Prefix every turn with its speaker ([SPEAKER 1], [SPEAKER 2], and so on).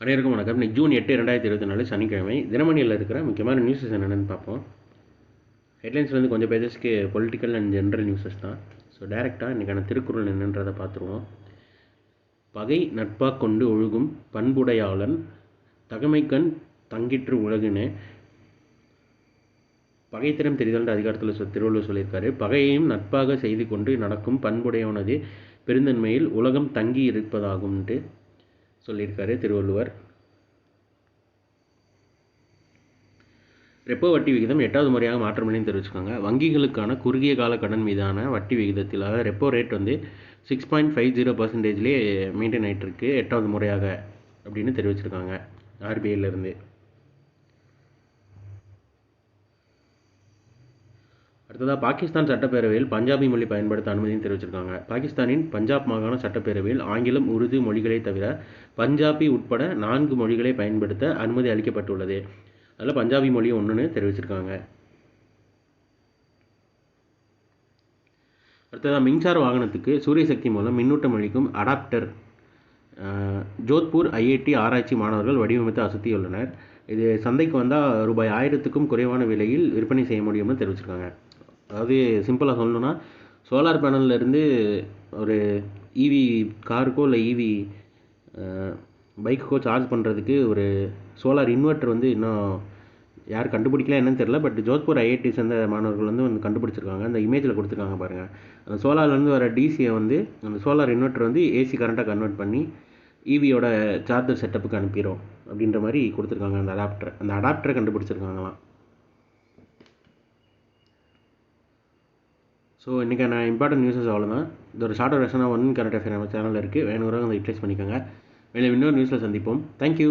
[SPEAKER 1] அனைவருக்கும் வணக்கம். இன்னைக்கு ஜூன் எட்டு ரெண்டாயிரத்தி இருபத்தி நாலு சனிக்கிழமை. தினமணியில் இருக்கிற முக்கியமான நியூஸஸ் என்னென்னு பார்ப்போம். ஹெட்லைன்ஸ் வந்து கொஞ்சம் பேஜஸ்க்கு பொலிட்டிக்கல் அண்ட் ஜென்ரல் நியூஸஸ் தான். ஸோ டைரெக்டாக இன்றைக்கான திருக்குறள் என்னன்றதை பார்த்துருவோம். பகை நட்பாக கொண்டு ஒழுகும் பண்புடையாளன் தகமைக்கண் தங்கிற்று உலகுன்னு பகைத்திறம் தெரிதல்ன்ற அதிகாரத்தில் சொ திருவள்ளுவர் சொல்லியிருக்காரு. பகையையும் நட்பாக செய்து கொண்டு நடக்கும் பண்புடையவனது பெருந்தன்மையில் உலகம் தங்கி இருப்பதாகும்ன்ட்டு சொல்லியிருக்காரு திருவள்ளுவர். ரெப்போ வட்டி விகிதம் எட்டாவது முறையாக மாற்றமில்லைன்னு தெரிவிச்சிருக்காங்க வங்கிகளுக்கான குறுகிய கால கடன் மீதான வட்டி விகிதத்தில் அதாவது ரெப்போ ரேட் வந்து சிக்ஸ் பாயிண்ட் ஃபைவ் ஜீரோ பர்சன்டேஜ்லேயே மெயின்டைன் ஆகிட்டு இருக்கு எட்டாவது முறையாக அப்படின்னு தெரிவிச்சிருக்காங்க. ஆர்பிஐலேருந்து அடுத்ததாக பாகிஸ்தான் சட்டப்பேரவையில் பஞ்சாபி மொழி பயன்படுத்த அனுமதியும் தெரிவிச்சிருக்காங்க. பாகிஸ்தானின் பஞ்சாப் மாகாண சட்டப்பேரவையில் ஆங்கிலம் உருது மொழிகளை தவிர பஞ்சாபி உட்பட நான்கு மொழிகளை பயன்படுத்த அனுமதி அளிக்கப்பட்டுள்ளது. அதில் பஞ்சாபி மொழி ஒன்றுன்னு தெரிவிச்சிருக்காங்க. அடுத்ததாக மின்சார வாகனத்துக்கு சூரிய சக்தி மூலம் மின்னூட்டம் அளிக்கும் அடாப்டர். ஜோத்பூர் ஐஐடி ஆராய்ச்சி மாணவர்கள் வடிவமைத்து அசத்தியுள்ளனர். இது சந்தைக்கு வந்தால் ரூபாய் ஆயிரத்துக்கும் குறைவான விலையில் விற்பனை செய்ய முடியும்னு தெரிவிச்சிருக்காங்க. அதாவது சிம்பிளாக சொல்லணும்னா சோலார் பேனல்லேருந்து ஒரு ஈவி காருக்கோ இல்லை ஈவி பைக்குக்கோ சார்ஜ் பண்ணுறதுக்கு ஒரு சோலார் இன்வெர்ட்டர் வந்து இன்னும் யார் கண்டுபிடிக்கல என்னன்னு தெரில பட் ஜோத்பூர் ஐஐடி சேர்ந்த மாணவர்கள் வந்து வந்து கண்டுபிடிச்சிருக்காங்க. அந்த இமேஜில் கொடுத்துருக்காங்க பாருங்கள் அந்த சோலார்லேருந்து வர டிசியை வந்து அந்த சோலார் இன்வெர்ட்டர் வந்து ஏசி கரண்ட்டாக கன்வெர்ட் பண்ணி ஈவியோட சார்ஜர் செட்டப்புக்கு அனுப்பிடும் அப்படின்ற மாதிரி கொடுத்துருக்காங்க அந்த அடாப்டர் அந்த அடாப்டரை கண்டுபிடிச்சிருக்காங்களாம். ஸோ இன்றைக்கான இம்பார்ட்டன்ட் நியூஸஸ் அவ்வளோதான் இது ஒரு ஷார்ட் வெர்ஷனாக ஒன் கரெக்டாக நம்ம சேனலில் இருக்குது வேணுங்கிறவங்க அதை யூட்டிலைஸ் பண்ணிக்கோங்க. மேலே இன்னொரு நியூஸில் சந்திப்போம். தேங்க்யூ